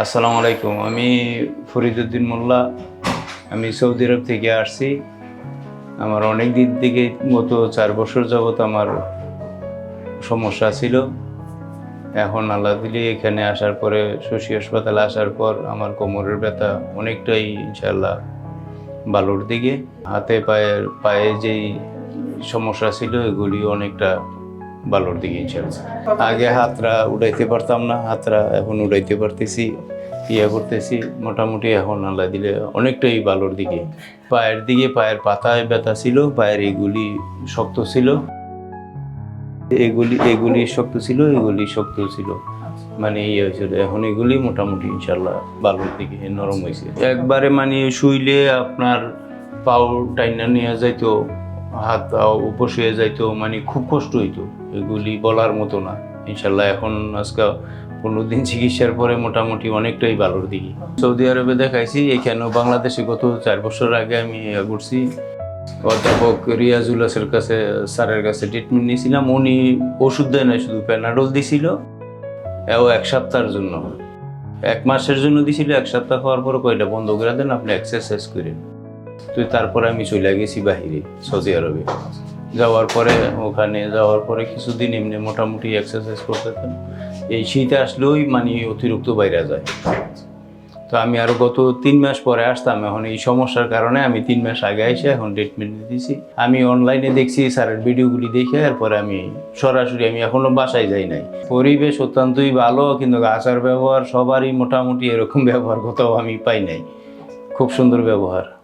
আসসালামু আলাইকুম, আমি ফরিদুদ্দিন মোল্লা। আমি সৌদি আরব থেকে আসছি। আমার অনেক দিন থেকে গত চার বছর যাবত আমার সমস্যা ছিল। এখন আল্লাহ দিলে এখানে আসার পরে, শশী হাসপাতালে আসার পর আমার কোমরের ব্যথা অনেকটাই ইনশাল্লাহ ভালোর দিকে। হাতে পায়ের, পায়ে যেই সমস্যা ছিল, এগুলি অনেকটা ভালোর দিকে ইনশাল্লাহ আগে হাতরা উড়াইতে পারতাম না, হাতরা এখন উড়াইতে পারতেছি ইয়ে করতেছি। মোটামুটি এখন আল্লাহ দিলে অনেকটাই ভালোর দিকে। পায়ের দিকে পায়ের পাতায় ব্যথা ছিল, পায়ের এগুলি শক্ত ছিল। এগুলি এগুলি শক্ত ছিল, এগুলি শক্ত ছিল। মানে ইয়ে হয়েছিল এখন এগুলি মোটামুটি ইনশাল্লাহ ভালোর দিকে নরম হয়েছে। একবারে মানে শুইলে আপনার পাও টাইনা নিয়ে যাইতো হাত পাও উপর শুয়ে যাইতো মানে খুব কষ্ট হইতো। এগুলি বলার মতো না। ইনশাল্লাহ এখন আজকে পনেরো দিন চিকিৎসার পরে মোটামুটি অনেকটাই ভালোর দিকে। সৌদি আরবে দেখাইছি, এখানেও বাংলাদেশে গত চার বছর আগে আমি করছি অধ্যাপক রিয়াজুল হাসের কাছে, স্যারের কাছে ট্রিটমেন্ট নিয়েছিলাম। উনি ওষুধ দেয় না শুধু প্যানাডল দিছিল। এও এক সপ্তাহের জন্য। এক মাসের জন্য দিছিল, এক সপ্তাহ খাওয়ার পর কয়টা বন্ধ করে দেন, আপনি এক্সারসাইজ করেন। তো তারপরে আমি চলে গেছি বাহিরে, সৌদি আরবে। যাওয়ার পরে ওখানে, যাওয়ার পরে কিছুদিন এমনি মোটামুটি এক্সারসাইজ করতেতাম এই শীতে আসলেই মানে অতিরিক্ত বাইরে যায়। তো আমি আরও গত তিন মাস পরে আসতাম, এখন এই সমস্যার কারণে আমি তিন মাস আগে এসে এখন ট্রিটমেন্ট দিয়েছি আমি অনলাইনে দেখছি, স্যারের ভিডিওগুলি দেখে এরপরে আমি সরাসরি আমি এখনও বাসায় যাই নাই। পরিবেশ অত্যন্তই ভালো, কিন্তু আচার ব্যবহার সবারই মোটামুটি এরকম ব্যবহার কোথাও আমি পাই নাই। খুব সুন্দর ব্যবহার।